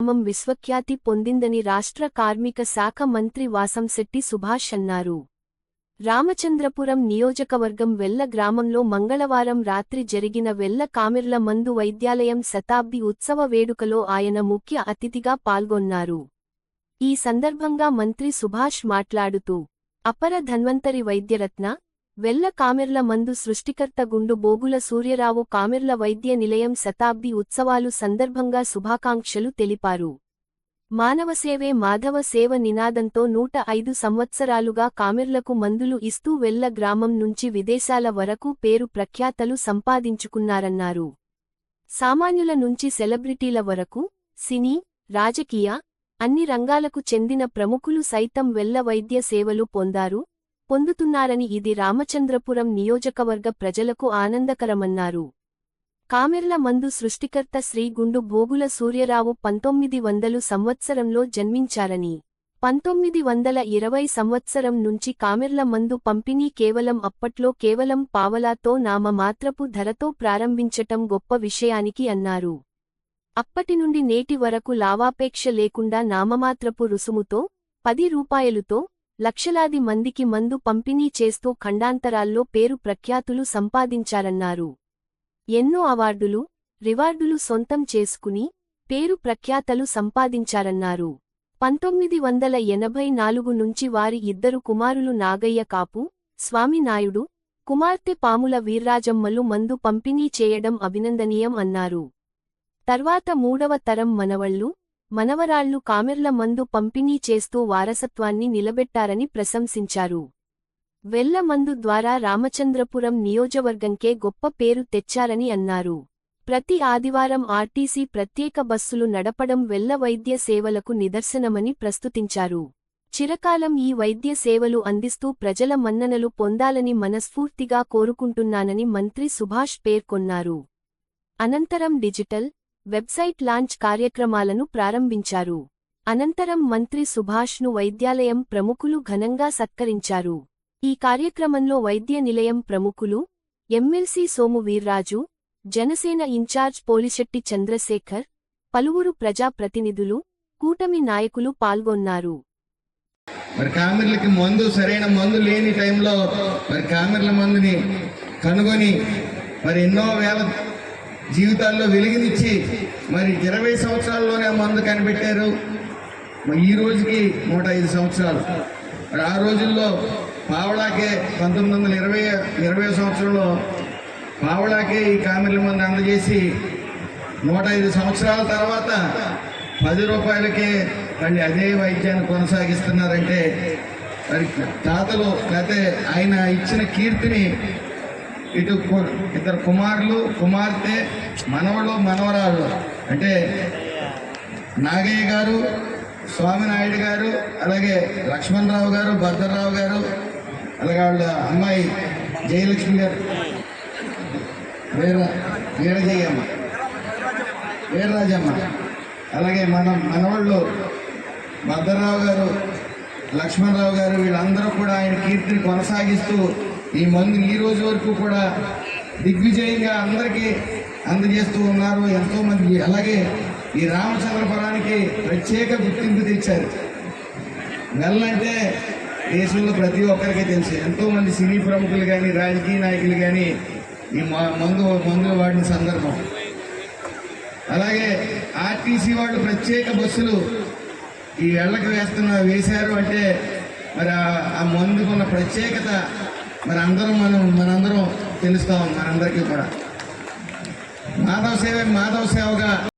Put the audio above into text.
గ్రామం విశ్వఖ్యాతి పొందిందని రాష్ట్ర కార్మిక శాఖ మంత్రి వాసంశెట్టి సుభాష్ అన్నారు. రామచంద్రపురం నియోజకవర్గం వెల్ల గ్రామంలో మంగళవారం రాత్రి జరిగిన వెల్ల కామిర్ల మందు వైద్యాలయం శతాబ్ది ఉత్సవ వేడుకలో ఆయన ముఖ్య అతిథిగా పాల్గొన్నారు. ఈ సందర్భంగా మంత్రి సుభాష్ మాట్లాడుతూ అపర ధన్వంతరి వైద్యరత్న వెల్ల కామెర్ల మందు సృష్టికర్త గుండు బోగుల సూర్యరావు కామెర్ల వైద్య నిలయం శతాబ్ది ఉత్సవాలు సందర్భంగా శుభాకాంక్షలు తెలిపారు. మానవసేవే మాధవ సేవ నినాదంతో నూట ఐదు సంవత్సరాలుగా కామెర్లకు మందులు ఇస్తూ వెల్ల గ్రామం నుంచి విదేశాల వరకు పేరు ప్రఖ్యాతలు సంపాదించుకున్నారన్నారు. సామాన్యుల నుంచి సెలబ్రిటీల వరకు సినీ రాజకీయ అన్ని రంగాలకు చెందిన ప్రముఖులు సైతం వెల్ల వైద్య సేవలు పొందారు. పొందుతున్నారని ఇది రామచంద్రపురం నియోజకవర్గ ప్రజలకు ఆనందకరమన్నారు. కామెర్ల మందు సృష్టికర్త శ్రీ గుండు భోగుల సూర్యరావు పంతొమ్మిది వందలు సంవత్సరంలో జన్మించారని. పంతొమ్మిది వందల ఇరవై సంవత్సరం నుంచి కామెర్ల మందు పంపిణీ కేవలం అప్పట్లో కేవలం పావలాతో నామమాత్రపు ధరతో ప్రారంభించటం గొప్ప విషయానికి అన్నారు. అప్పటి నుండి నేటి వరకు లావాపేక్ష లేకుండా నామమాత్రపు రుసుముతో పది రూపాయలుతో లక్షలాది మందికి మందు పంపిణీ చేస్తూ ఖండాంతరాల్లో పేరు ప్రఖ్యాతులు సంపాదించారన్నారు. ఎన్నో అవార్డులు రివార్డులు సొంతం చేసుకుని పేరు ప్రఖ్యాతలు సంపాదించారన్నారు. పంతొమ్మిది వందల ఎనభై నాలుగు నుంచి వారి ఇద్దరు కుమారులు నాగయ్య కాపు స్వామినాయుడు కుమార్తె పాముల వీర్రాజమ్మలు మందు పంపిణీ చేయడం అభినందనీయం అన్నారు. తర్వాత మూడవ తరం మనవళ్ళు మనవరాళ్ళు కామెర్ల మందు పంపిణీ చేస్తూ వారసత్వాన్ని నిలబెట్టారని ప్రశంసించారు. వెల్ల మందు ద్వారా రామచంద్రపురం నియోజవర్గంకే గొప్ప పేరు తెచ్చారని అన్నారు. ప్రతి ఆదివారం ఆర్టీసీ ప్రత్యేక బస్సులు నడపడం వెల్ల వైద్య సేవలకు నిదర్శనమని ప్రస్తుతించారు. చిరకాలం ఈ వైద్య సేవలు అందిస్తూ ప్రజల మన్ననలు పొందాలని మనస్ఫూర్తిగా కోరుకుంటున్నానని మంత్రి సుభాష్ పేర్కొన్నారు. అనంతరం డిజిటల్ వెబ్సైట్ లాంచ్ కార్యక్రమాలను ప్రారంభించారు. అనంతరం మంత్రి సుభాష్ను వైద్యాలయం ప్రముఖులు ఘనంగా సత్కరించారు. ఈ కార్యక్రమంలో వైద్య నిలయం ప్రముఖులు ఎమ్మెల్సీ సోము వీర్రాజు జనసేన ఇన్ఛార్జ్ పోలిశెట్టి చంద్రశేఖర్ పలువురు ప్రజాప్రతినిధులు కూటమి నాయకులు పాల్గొన్నారు. మరి కామెర్లకి మందు సరైన మందు లేని టైంలో మరి కామెర్ల మందుని కనుగొని మరి ఎన్నో వేల జీవితాల్లో వెలుగునిచ్చి మరి ఇరవై సంవత్సరాల్లోనే మందు కనిపెట్టారు. ఈ రోజుకి నూట ఐదు సంవత్సరాలు. మరి ఆ రోజుల్లో పావడాకే పంతొమ్మిది వందల ఇరవై ఇరవై సంవత్సరంలో పావడాకే ఈ కామెర్ల మందు అందజేసి నూట ఐదు సంవత్సరాల తర్వాత పది రూపాయలకే మళ్ళీ అదే వైద్యాన్ని కొనసాగిస్తున్నారంటే మరి తాతలు లేకపోతే ఆయన ఇచ్చిన కీర్తిని ఇటు ఇద్దరు కుమారులు కుమార్తె మనవడు మనవరాలు. అంటే నాగయ్య గారు స్వామినాయుడు గారు అలాగే లక్ష్మణరావు గారు భద్రరావు గారు అలాగే వాళ్ళ అమ్మాయి జయలక్ష్మి గారు. వీర వీరజయ్యమ్మ వీరరాజమ్మ అలాగే మన మనవాళ్ళు భద్రరావు గారు లక్ష్మణరావు గారు వీళ్ళందరూ కూడా ఆయన కీర్తిని కొనసాగిస్తూ ఈ మందు ఈ రోజు వరకు కూడా దిగ్విజయంగా అందరికీ అందజేస్తూ ఉన్నారు. ఎంతో మంది అలాగే ఈ రామచంద్రపురానికి ప్రత్యేక గుర్తింపు తెచ్చారు. నెలంటే దేశంలో ప్రతి ఒక్కరికి తెలుసు. ఎంతో మంది సినీ ప్రముఖులు కానీ రాజకీయ నాయకులు కానీ ఈ మ- మందు మందులు వాడిన సందర్భం. అలాగే ఆర్టీసీ వాళ్ళు ప్రత్యేక బస్సులు ఈ వెళ్ళకు వేస్తున్న వేశారు అంటే మరి ఆ మందుకున్న ప్రత్యేకత మరి అందరం మనం మనందరం తెలుస్తాం మనందరికీ కూడా. మాధవ సేవ మాధవ సేవగా